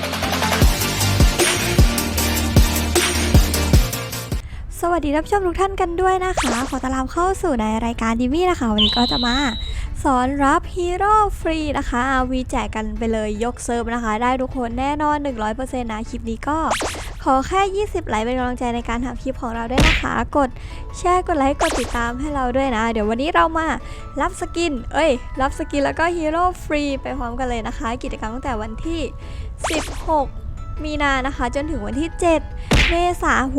Thank you. สวัสดีรับชมทุกท่านกันด้วยนะคะ ขอต้อนรับเข้าสู่ในรายการดิมี่นะคะ วันนี้ก็จะมาสอนรับฮีโร่ฟรีนะคะวีแจกกันไปเลยยกเซิร์ฟนะคะ ได้ทุกคนแน่นอน 100%นะคลิปนี้ก็ ขอแค่ 20 ไลค์เป็นกำลังใจในการทำคลิปของเราด้วยนะคะ กดแชร์กดไลค์กดติดตามให้เราด้วยนะ เดี๋ยววันนี้เรามารับสกิน เอ้ย รับสกินแล้วก็ฮีโร่ฟรีไปพร้อมกันเลยนะคะ กิจกรรมตั้งแต่วันที่ 16 มีนานะคะ จนถึงวันที่ 7 เมษาโห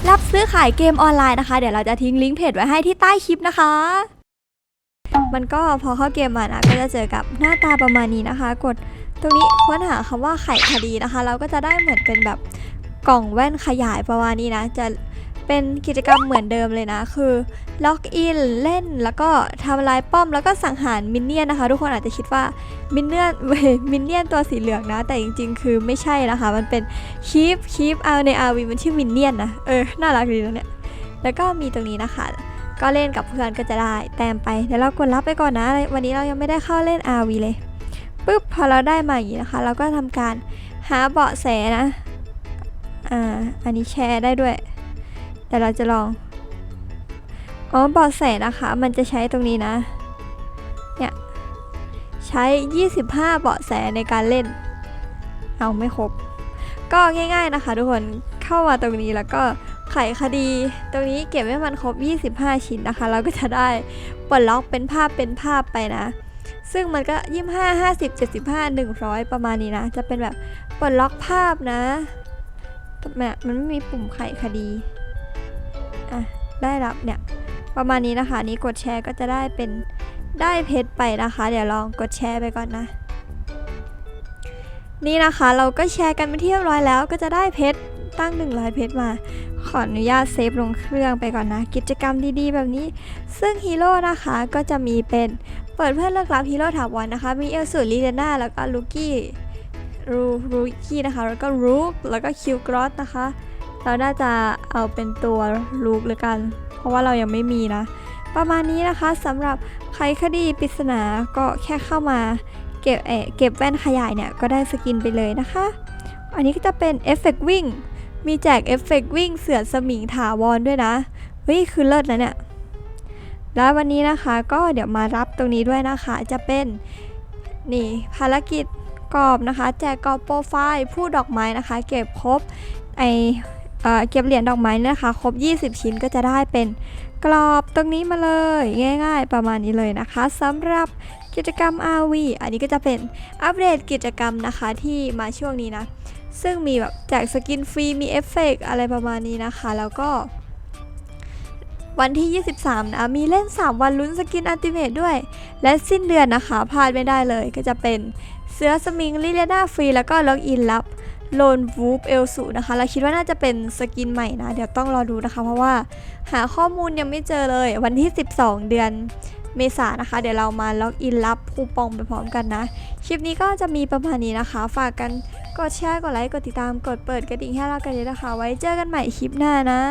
รับซื้อขายเกมออนไลน์นะคะ เดี๋ยวเราจะทิ้งลิงก์เพจไว้ให้ที่ใต้คลิปนะคะ มันก็พอเข้าเกมมานะก็จะเจอกับหน้าตาประมาณนี้นะคะ กดตรงนี้ค้นหาคำว่าไข่คดีนะคะ เราก็จะได้เหมือนเป็นแบบกล่องแว่นขยายประมาณนี้นะ จะ เป็นกิจกรรมเหมือนเดิมเลยนะคือล็อกอินเล่นแล้วก็ทำลายป้อมแล้วก็สังหารมินเนี่ยนนะคะ ทุกคนอาจจะคิดว่ามินเนี่ยนเว้ยมินเนี่ยนตัวสีเหลืองนะ แต่จริง ๆ คือไม่ใช่นะคะ มันเป็นคีฟคีฟเอาใน RV มันชื่อมินเนี่ยนนะเออน่ารักดีนะเนี่ยแล้วก็มีตรงนี้นะคะ ก็เล่นกับเพื่อนก็จะได้แต้มไปเดี๋ยวเรากดรับไปก่อนนะ วันนี้เรายังไม่ได้เข้าเล่น RV เลยปุ๊บพอเราได้มาอย่างนี้นะคะ เราก็ทำการหาเบาะแสนะอ่าอันนี้แชร์ได้ด้วย แต่เราจะลอง อ๋อบาะแสนะคะ มันจะใช้ตรงนี้นะ เนี่ย ใช้ 25 เบาะแสในการเล่น เอาไม่ครบ ก็ง่าย ๆนะคะ ทุกคนเข้ามาตรงนี้แล้วก็ไขคดี ตรงนี้เก็บให้มันครบ 25 ชิ้นนะคะ เราก็จะได้ปลดล็อกเป็นภาพเป็นภาพไปนะ ซึ่งมันก็ 25 50 75 100 ประมาณนี้นะ จะเป็นแบบปลดล็อกภาพนะแบบมันไม่มีปุ่มไขคดี อะได้รับเนี่ยประมาณนี้นะคะนี้กดแชร์ก็จะได้เป็นได้เพชรไปนะคะ เดี๋ยวลองกดแชร์ไปก่อนนะนี่นะคะเราก็แชร์กันไปที่เรียบร้อยแล้วก็จะได้เพชรตั้ง 100 เพชรมา ขออนุญาตเซฟลงเครื่องไปก่อนนะ กิจกรรมดีๆ แบบนี้ ซึ่งฮีโร่นะคะก็จะมีเป็นเปิดเพื่อนเลือกรับฮีโร่ถาวรนะคะ มีเอลสูลีเดน่าแล้วก็ลูกี้รูรูกี้นะคะ แล้วก็รูกแล้วก็คิวกรอสนะคะ เราน่าจะเอาเป็นตัวลูกเลยกัน เพราะว่าเรายังไม่มีนะ ประมาณนี้นะคะสำหรับใครคดีปริศนาก็แค่เข้ามาเก็บเอเก็บแว่นขยายเนี่ย ก็ได้สกินไปเลยนะคะ อันนี้ก็จะเป็นเอฟเฟกวิ่ง มีแจกเอฟเฟกวิ่งเสือสมิงถาวรด้วยนะเฮ้ยคือเลิศนะเนี่ยแล้ววันนี้นะคะก็เดี๋ยวมารับตรงนี้ด้วยนะคะ จะเป็นนี่ภารกิจกรอบนะคะ แจกกรอบโปรไฟล์ผู้ดอกไม้นะคะ เก็บครบไอ เเก็บเหรียญดอกไม้เนี่ยนะคะ ครบ 20 ชิ้นก็จะได้เป็นกรอบตรงนี้มาเลยง่าย ๆ ประมาณนี้เลยนะคะสำหรับกิจกรรม RV อันนี้ก็จะเป็นอัปเดตกิจกรรมนะคะที่มาช่วงนี้นะ ซึ่งมีแบบแจกสกินฟรีมีเอฟเฟกต์อะไรประมาณนี้นะคะ แล้วก็ วันที่ 23 นะ มีเล่น 3 วันลุ้นสกินอัลติเมทด้วย และสิ้นเดือนนะคะพลาดไม่ได้เลยก็จะเป็นเสือสมิงลิเลน่าฟรีแล้วก็ล็อกอินรับ โลนวูฟเอลสูนะคะเราคิดว่าน่าจะเป็นสกินใหม่นะ เดี๋ยวต้องรอดูนะคะ เพราะว่าหาข้อมูลยังไม่เจอเลยวันที่ 12 เดือนเมษายนนะคะ เดี๋ยวเรามาล็อกอินรับคูปองไปพร้อมกันนะ คลิปนี้ก็จะมีประมาณนี้นะคะ ฝากกันกดแชร์กดไลค์กดติดตามกดเปิดกระดิ่งให้เรากันเลยนะคะ ไว้เจอกันใหม่คลิปหน้านะ